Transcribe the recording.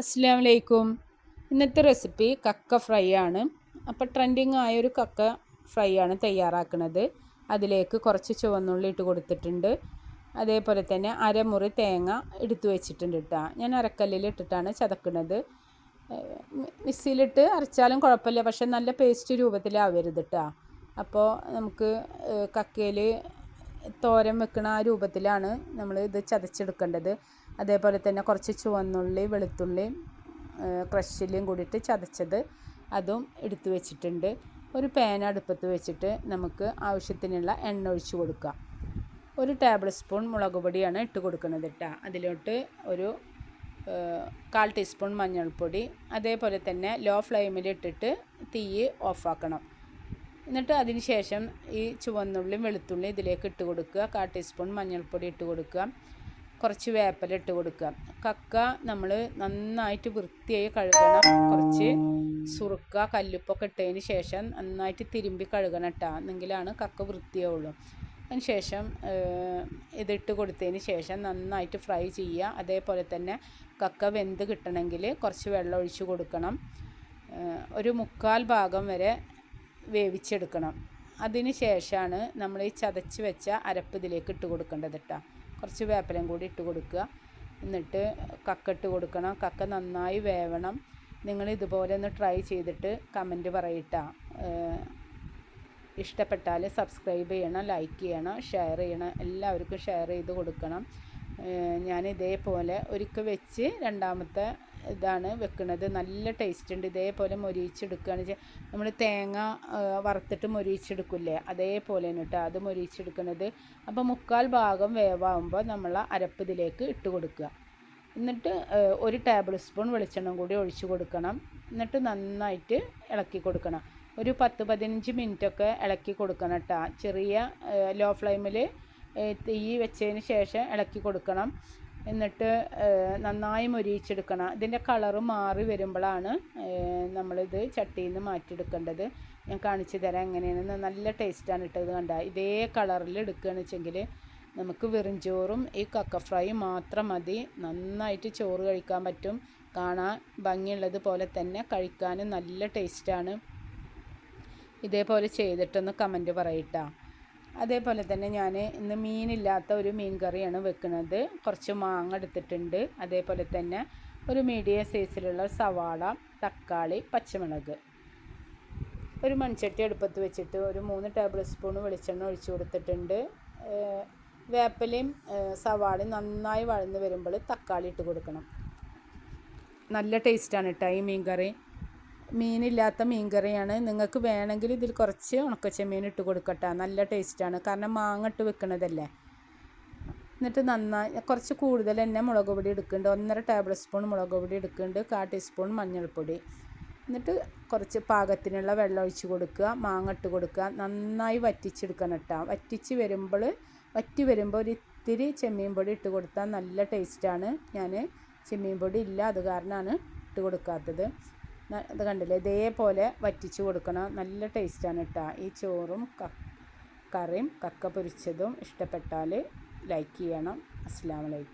അസ്സാം വലൈക്കും ഇന്നത്തെ റെസിപ്പി കക്ക ഫ്രൈ ആണ്. അപ്പോൾ ട്രെൻഡിങ് ആയൊരു കക്ക ഫ്രൈ ആണ് തയ്യാറാക്കുന്നത് അതിലേക്ക് കുറച്ച് ചുവന്നുള്ളി ഇട്ട് കൊടുത്തിട്ടുണ്ട്. അതേപോലെ തന്നെ അരമുറി തേങ്ങ എടുത്തു വെച്ചിട്ടുണ്ട് കേട്ടോ ഞാൻ അരക്കല്ലിൽ ഇട്ടിട്ടാണ് ചതക്കുന്നത് മിക്സിയിലിട്ട് അരച്ചാലും കുഴപ്പമില്ല. പക്ഷെ നല്ല പേസ്റ്റ് രൂപത്തിലാവരുത് കേട്ടോ അപ്പോൾ നമുക്ക് കക്കയിൽ തോരൻ വെക്കുന്ന ആ രൂപത്തിലാണ് നമ്മൾ ഇത് ചതച്ചെടുക്കേണ്ടത്. അതേപോലെ തന്നെ കുറച്ച് ചുവന്നുള്ളി വെളുത്തുള്ളി ക്രഷിലും കൂടിയിട്ട് ചതച്ചത് അതും എടുത്തു വെച്ചിട്ടുണ്ട്. ഒരു പാൻ അടുപ്പത്ത് വെച്ചിട്ട് നമുക്ക് ആവശ്യത്തിനുള്ള എണ്ണ ഒഴിച്ച് കൊടുക്കുക. ഒരു ടേബിൾ സ്പൂൺ മുളക് പൊടിയാണ് ഇട്ട് കൊടുക്കുന്നത് കേട്ടോ അതിലോട്ട് ഒരു കാൽ ടീസ്പൂൺ മഞ്ഞൾപ്പൊടി അതേപോലെ തന്നെ ലോ ഫ്ലെയിമിൽ ഇട്ടിട്ട് തീ ഓഫാക്കണം എന്നിട്ട് അതിന് ശേഷം ഈ ചുവന്നുള്ളിയും വെളുത്തുള്ളി ഇതിലേക്ക് ഇട്ട് കൊടുക്കുക. കാൽ ടീസ്പൂൺ മഞ്ഞൾപ്പൊടി ഇട്ട് കൊടുക്കുക. കുറച്ച് വേപ്പല ഇട്ട് കൊടുക്കുക. കക്ക നമ്മൾ നന്നായിട്ട് വൃത്തിയായി കഴുകണം. കുറച്ച് സുറുക്ക കല്ലുപ്പൊക്കെ ഇട്ടതിന് ശേഷം നന്നായിട്ട് തിരുമ്പി കഴുകണം ഇട്ടാ എന്നെങ്കിലാണ് കക്ക വൃത്തിയാവുള്ളൂ. അതിന് ശേഷം ഇതിട്ട് കൊടുത്തതിന് ശേഷം നന്നായിട്ട് ഫ്രൈ ചെയ്യുക. അതേപോലെ തന്നെ കക്ക വെന്ത് കിട്ടണമെങ്കിൽ കുറച്ച് വെള്ളം ഒഴിച്ച് കൊടുക്കണം. ഒരു മുക്കാൽ ഭാഗം വരെ വേവിച്ചെടുക്കണം. അതിന് ശേഷമാണ് നമ്മൾ ഈ ചതച്ച് വെച്ച അരപ്പ് ഇതിലേക്ക് ഇട്ട് കൊടുക്കേണ്ടത് കേട്ടോ കുറച്ച് വേപ്പിലയും കൂടി ഇട്ട് കൊടുക്കുക. എന്നിട്ട് കക്ക ഇട്ട് കൊടുക്കണം. കക്ക നന്നായി വേവണം. നിങ്ങൾ ഇതുപോലെ ഒന്ന് ട്രൈ ചെയ്തിട്ട് കമന്റ് പറയിട്ട. ഇഷ്ടപ്പെട്ടാൽ സബ്സ്ക്രൈബ് ചെയ്യണം ലൈക്ക് ചെയ്യണം ഷെയർ ചെയ്യണം. എല്ലാവർക്കും ഷെയർ ചെയ്ത് കൊടുക്കണം. ഞാൻ ഇതേപോലെ ഒരിക്കൽ വെച്ച് രണ്ടാമത്തെ ഇതാണ് വെക്കുന്നത് നല്ല ടേസ്റ്റ് ഉണ്ട് ഇതേപോലെ മൊരിയിച്ചെടുക്കുകയാണ് നമ്മൾ തേങ്ങ വറുത്തിട്ട് മൊരിയിച്ചെടുക്കില്ലേ? അതേപോലെ തന്നെ കേട്ടോ അത് മൊരിയിച്ചെടുക്കുന്നത് അപ്പോൾ മുക്കാൽ ഭാഗം വേവാകുമ്പോൾ നമ്മൾ അരപ്പ് ഇതിലേക്ക് ഇട്ട് കൊടുക്കുക. എന്നിട്ട് ഒരു ടേബിൾ സ്പൂൺ വെളിച്ചെണ്ണം കൂടി ഒഴിച്ച് കൊടുക്കണം. എന്നിട്ട് നന്നായിട്ട് ഇളക്കി കൊടുക്കണം. ഒരു പത്ത് പതിനഞ്ച് മിനിറ്റൊക്കെ ഇളക്കി കൊടുക്കണം കേട്ടോ ചെറിയ ലോ ഫ്ലെയിമിൽ തീ വെച്ചതിന് ശേഷം ഇളക്കി കൊടുക്കണം. എന്നിട്ട് നന്നായി മുരിയിച്ചെടുക്കണം. ഇതിന്റെ കളറ് മാറി വരുമ്പോഴാണ് നമ്മളിത് ചട്ടിയിൽ നിന്ന് മാറ്റിയെടുക്കേണ്ടത്. ഞാൻ കാണിച്ചു തരാം എങ്ങനെയാണെന്ന് നല്ല ടേസ്റ്റാണ് ഇട്ടത് കണ്ട. ഇതേ കളറിൽ എടുക്കുകയെന്ന് വെച്ചെങ്കിൽ നമുക്ക് വെറും ചോറും ഈ കക്ക ഫ്രൈ മാത്രം മതി. നന്നായിട്ട് ചോറ് കഴിക്കാൻ പറ്റും. കാണാൻ ഭംഗിയുള്ളത് പോലെ തന്നെ കഴിക്കാനും നല്ല ടേസ്റ്റാണ്. ഇതേപോലെ ചെയ്തിട്ടൊന്ന് കമന്റ് പറയട്ടാ അതേപോലെ തന്നെ ഞാൻ ഇന്ന് മീനില്ലാത്ത ഒരു മീൻ കറിയാണ് വെക്കുന്നത്. കുറച്ച് മാങ്ങ എടുത്തിട്ടുണ്ട്. അതേപോലെ തന്നെ ഒരു മീഡിയം സൈസിലുള്ള സവാള തക്കാളി പച്ചമുളക്. ഒരു മൺചട്ടി അടുപ്പത്ത് വെച്ചിട്ട് ഒരു മൂന്ന് ടേബിൾ സ്പൂൺ വെളിച്ചെണ്ണ ഒഴിച്ചു കൊടുത്തിട്ടുണ്ട്. വേപ്പലയും സവാളയും നന്നായി വഴന്ന് വരുമ്പോൾ തക്കാളി ഇട്ട് കൊടുക്കണം. നല്ല ടേസ്റ്റാണ് കേട്ടോ ഈ മീൻ കറി. മീനില്ലാത്ത മീൻകറിയാണ്. നിങ്ങൾക്ക് വേണമെങ്കിൽ ഇതിൽ കുറച്ച് ഉണക്കച്ചെമ്മീൻ ഇട്ട് കൊടുക്കട്ടെ. നല്ല ടേസ്റ്റാണ്. കാരണം മാങ്ങ ഇട്ട് വെക്കണതല്ലേ. എന്നിട്ട് നന്നായി കുറച്ച് കൂടുതൽ തന്നെ മുളക് പൊടി എടുക്കുന്നുണ്ട്. ഒന്നര ടേബിൾ സ്പൂൺ മുളക് പൊടി എടുക്കുന്നുണ്ട്. കാ ടീസ്പൂൺ മഞ്ഞൾപ്പൊടി. എന്നിട്ട് കുറച്ച് പാകത്തിനുള്ള വെള്ളം ഒഴിച്ച് കൊടുക്കുക. മാങ്ങ ഇട്ട് കൊടുക്കുക. നന്നായി വറ്റിച്ചെടുക്കണം കേട്ടോ. വറ്റിച്ച് വരുമ്പോൾ വറ്റി വരുമ്പോൾ ഒരു ഇത്തിരി ചെമ്മീൻ പൊടി ഇട്ട് കൊടുത്താൽ നല്ല ടേസ്റ്റാണ്. ഞാൻ ചെമ്മീൻ പൊടി ഇല്ല. അത് കാരണമാണ് ഇട്ട് കൊടുക്കാത്തത്. ഇത് കണ്ടില്ലേ? ഇതേപോലെ വറ്റിച്ച് കൊടുക്കണം നല്ല ടേസ്റ്റാണ് കേട്ടോ ഈ ചോറും കറിയും കക്ക പൊരിച്ചതും ഇഷ്ടപ്പെട്ടാൽ ലൈക്ക് ചെയ്യണം. അസ്സാം വലൈക്കും